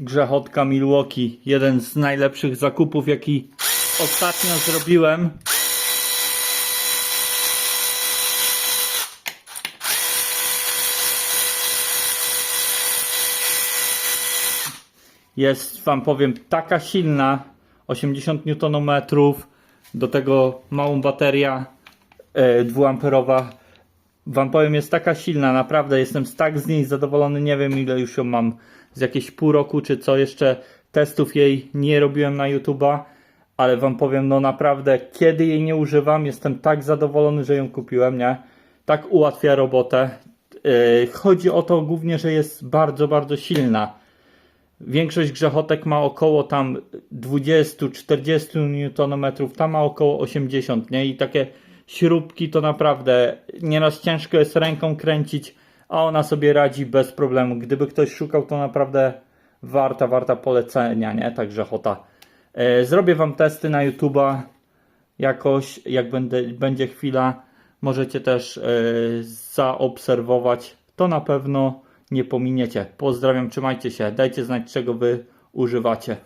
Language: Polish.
grzechotka Milwaukee. Jeden z najlepszych zakupów, jaki ostatnio zrobiłem. Jest, wam powiem, taka silna, 80 Nm, do tego małą bateria e, dwuamperowa. Wam powiem, jest taka silna, naprawdę jestem tak z niej zadowolony, nie wiem ile już ją mam, z jakieś pół roku czy co, jeszcze testów jej nie robiłem na YouTube'a, ale wam powiem, no naprawdę, kiedy jej nie używam, jestem tak zadowolony, że ją kupiłem, nie? Tak ułatwia robotę. E, Chodzi o to głównie, że jest bardzo, bardzo silna. Większość grzechotek ma około tam 20-40 Nm, ta ma około 80, nie? I takie śrubki to naprawdę nieraz ciężko jest ręką kręcić, a ona sobie radzi bez problemu. Gdyby ktoś szukał, to naprawdę warta, warta polecenia, nie? Ta grzechota. E, zrobię wam testy na YouTube'a jakoś, jak będę, będzie chwila. Możecie też e, zaobserwować. To na pewno nie pominiecie. Pozdrawiam, trzymajcie się. Dajcie znać, czego wy używacie.